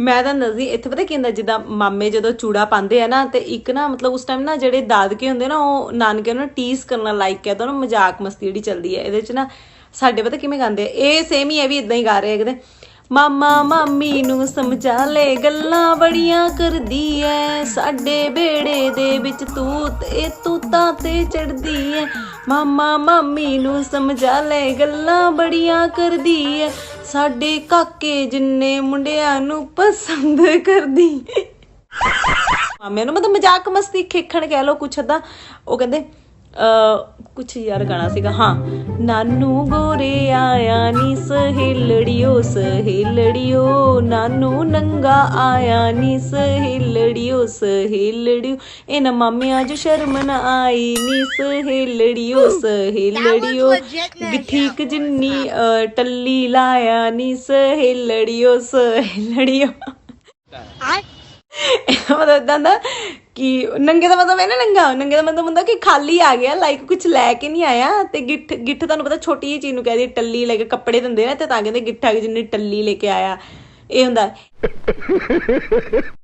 ਮੈਂ ਤਾਂ ਦੱਸਦੀ ਇੱਥੇ ਪਤਾ ਕੀ ਹੁੰਦਾ, ਜਿੱਦਾਂ ਮਾਮੇ ਜਦੋਂ ਚੂੜਾ ਪਾਉਂਦੇ ਆ ਨਾ, ਤੇ ਇੱਕ ਨਾ ਮਤਲਬ ਉਸ ਟਾਈਮ ਨਾ ਜਿਹੜੇ ਦਾਦਕੇ ਹੁੰਦੇ ਨਾ, ਉਹ ਨਾਨਕੇ ਨੂੰ ਟੀਸ ਕਰਨਾ ਲਾਈਕ ਹੈ ਤਾਂ ਮਜ਼ਾਕ ਮਸਤੀ ਜਿਹੜੀ ਚੱਲਦੀ ਹੈ ਇਹਦੇ ਚ ਨਾ ਸਾਡੇ ਪਤਾ ਕਿਵੇਂ ਗਾਉਂਦੇ ਆ? ਇਹ ਸੇਮ ਹੀ ਇਹ ਵੀ ਇਦਾਂ ਹੀ ਗਾ ਰਹੇ ਆ ਕਿਤੇ। ਮਾਮਾ ਮਾਮੀ ਨੂੰ ਸਮਝਾ ਲੈ ਗੱਲਾਂ ਬੜੀਆਂ ਕਰਦੀ ਐ। ਸਾਡੇ ਬੇੜੇ ਦੇ ਵਿੱਚ ਤੂਤ ਇਹ ਤੂਤਾਂ ਤੇ ਚੜਦੀ ਐ। ਮਾਮਾ ਮਾਮੀ ਨੂੰ ਸਮਝਾ ਲੈ ਗੱਲਾਂ ਬੜੀਆਂ ਕਰਦੀ ਐ। ਸਾਡੇ ਕਾਕੇ ਜਿੰਨੇ ਮੁੰਡਿਆਂ ਨੂੰ ਪਸੰਦ ਕਰਦੀ ਮਾਮੇ ਨੂੰ ਮਤਲਬ ਮਜ਼ਾਕ ਮਸਤੀ ਖੇਖਣ ਕਹਿ ਲੋ ਕੁਛ ਏਦਾਂ ਉਹ ਕਹਿੰਦੇ ਕੁਛ ਯਾਰ ਗਾਣਾ ਸੀਗਾ ਹਾਂ। ਨਾਨੂ ਗੋਰੇ ਆਇਆ ਨੀ ਸਹੇਲੜਿਓ ਸਹੇਲੜਿਓ। ਨਾਨੂ ਨੰਗਾ ਆਇਆ ਨੀ ਸਹੇਲੜਿਓ ਸਹੇਲੜਿਓ। ਇਹਨਾਂ ਮਾਮਿਆਂ ਜੋ ਸ਼ਰਮ ਨਾ ਆਈ ਨੀ ਸਹੇਲੜਿਓ ਸਹੇਲੜਿਓ। ਠੀਕ ਜਿੰਨੀ ਟੱਲੀ ਲਾਇਆ ਨੀ ਸਹੇਲੜਿਓ ਸਹੇਲੜਿਓ। ਮਤਲਬ ਇਦਾਂ ਦਾ ਕਿ ਨੰਗੇ ਦਾ ਮਤਲਬ ਹੈ ਨਾ ਨੰਗਾ, ਨੰਗੇ ਦਾ ਮਤਲਬ ਹੁੰਦਾ ਕਿ ਖਾਲੀ ਆ ਗਿਆ ਲਾਈਕ ਕੁਝ ਲੈ ਕੇ ਨਹੀਂ ਆਇਆ ਤੇ ਗਿੱਠ ਗਿੱਠ ਤੁਹਾਨੂੰ ਪਤਾ ਛੋਟੀ ਜਿਹੀ ਚੀਜ਼ ਨੂੰ ਕਹਿੰਦੇ ਟੱਲੀ ਲੈ ਕੇ ਕੱਪੜੇ ਦਿੰਦੇ ਨੇ ਤੇ ਤਾਂ ਕਹਿੰਦੇ ਗਿੱਠਾ ਜਿੰਨੀ ਟੱਲੀ ਲੈ ਕੇ ਆਇਆ, ਇਹ ਹੁੰਦਾ।